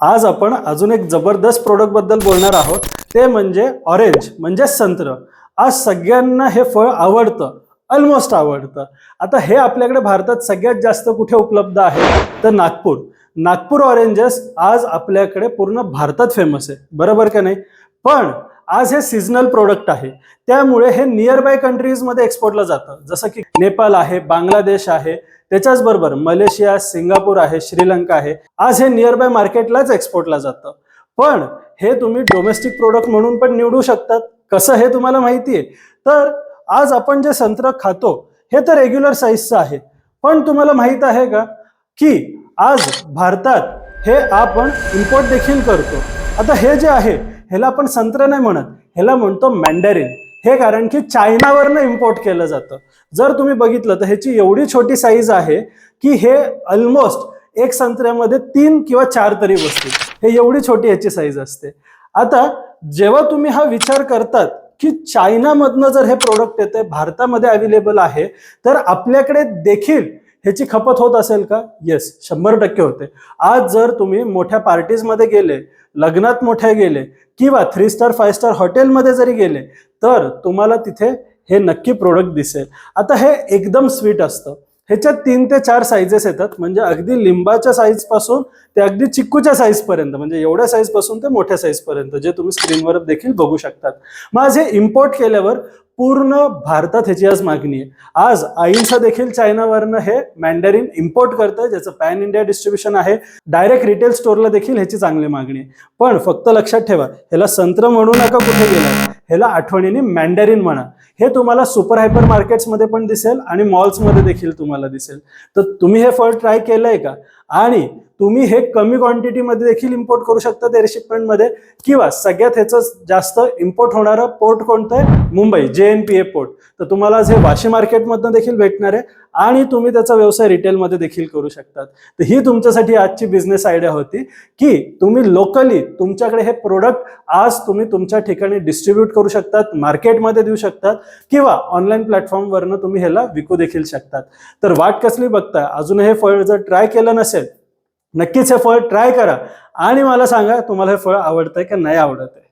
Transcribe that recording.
आज आपण अजून एक जबरदस्त प्रोडक्टबद्दल बोलणार आहोत. ते म्हणजे ऑरेंज म्हणजे संत्र. आज सगळ्यांना हे फळ आवडतं. ऑलमोस्ट आवडतं. आता हे आपल्याकडे भारतात सगळ्यात जास्त कुठे उपलब्ध आहे? तर नागपूर. नागपूर ऑरेंजेस आज आपल्याकडे पूर्ण भारतात फेमस आहे. बरोबर का नाही? पण आज हे सिजनल प्रोडक्ट आहे. त्यामुळे हे नियर बाय कंट्रीजमध्ये एक्सपोर्टला जातं. जसं की नेपाळ आहे बांगलादेश आहे त्याच्याच बरोबर मलेशिया सिंगापूर आहे श्रीलंका आहे. आज हे नियर बाय मार्केटलाच एक्सपोर्टला जातं. पण हे तुम्ही डोमेस्टिक प्रोडक्ट म्हणून पण निवडू शकतात. कसं हे तुम्हाला माहिती आहे? तर आज आपण जे संत्र खातो हे तर रेग्युलर साईजचं आहे. पण तुम्हाला माहीत आहे का? की आज भारतात हे आपण इम्पोर्ट देखील करतो. आता हे जे आहे ह्याला आपण संत्र नाही म्हणत. ह्याला म्हणतो मॅन्डॅरिन हे कारण की चायनावरनं इम्पोर्ट केलं जातं. जर तुम्ही बघितलं तर ह्याची एवढी छोटी साईज आहे की हे ऑलमोस्ट एक संत्र्यामध्ये तीन किंवा चार तरी बसतील. हे एवढी छोटी ह्याची साईज असते. आता जेव्हा तुम्ही हा विचार करतात की चायनामधनं जर हे प्रोडक्ट येते भारतामध्ये अवेलेबल आहे तर आपल्याकडे देखील ह्याची खपत होत असेल का? येस शंभर टक्के होते. आज जर तुम्ही मोठ्या पार्टीजमध्ये गेले लग्नात मोठ्या गेले किंवा थ्री स्टार फाय स्टार हॉटेलमध्ये जरी गेले तर तुम्हाला तिथे हे नक्की प्रोडक्ट दिसेल. आता हे एकदम स्वीट असतं. ह्याच्यात तीन ते चार साईजेस येतात. म्हणजे अगदी लिंबाच्या साईजपासून ते अगदी चिक्कूच्या साईज पर्यंत म्हणजे एवढ्या साईजपासून ते मोठ्या साईज पर्यंत जे तुम्ही स्क्रीनवर देखील बघू शकतात. मग आज हे इम्पोर्ट केल्यावर पूर्ण भारतात ह्याची आज मागणी आहे. आज आईंचं देखील चायनावरनं हे मॅन्डॅरिन इम्पोर्ट करतं ज्याचं पॅन इंडिया डिस्ट्रीब्युशन आहे. डायरेक्ट रिटेल स्टोअरला देखील ह्याची चांगली मागणी आहे. पण फक्त लक्षात ठेवा ह्याला संत्र म्हणू नका कुठे गेला ह्याला आठवणीने मॅन्डॅरिन म्हणा. हे तुम्हाला सुपर हायपर मार्केट्समध्ये पण दिसेल आणि मॉल्समध्ये देखील तुम्हाला दिसेल. तर तुम्ही हे फळ ट्राय केलंय का? आणि तुम्ही हे कमी क्वांटिटीमध्ये देखील इम्पोर्ट करू शकता एअर शिपमेंटमध्ये किंवा सगळ्यात ह्याचं जास्त इम्पोर्ट होणारं पोर्ट कोणतं आहे? मुंबई जे एन पी ए पोर्ट तर तुम्हाला आज हे वाशी मार्केटमधनं देखील भेटणार आहे आणि तुम्ही त्याचा व्यवसाय रिटेलमध्ये देखील करू शकतात. तर ही तुमच्यासाठी आजची बिझनेस आयडिया होती की तुम्ही लोकली तुमच्याकडे हे प्रोडक्ट आज तुम्ही तुमच्या ठिकाणी डिस्ट्रीब्यूट करू शकतात मार्केटमध्ये देऊ शकतात किंवा ऑनलाईन प्लॅटफॉर्मवरनं तुम्ही ह्याला विकू देखील शकतात. तर वाट कसली बघताय? अजून हे फळ जर ट्राय केलं नसेल नक्कीच हे फळ ट्राय करा. आणि मला सांगा तुम्हाला हे फळ आवडतंय का नाही आवडत आहे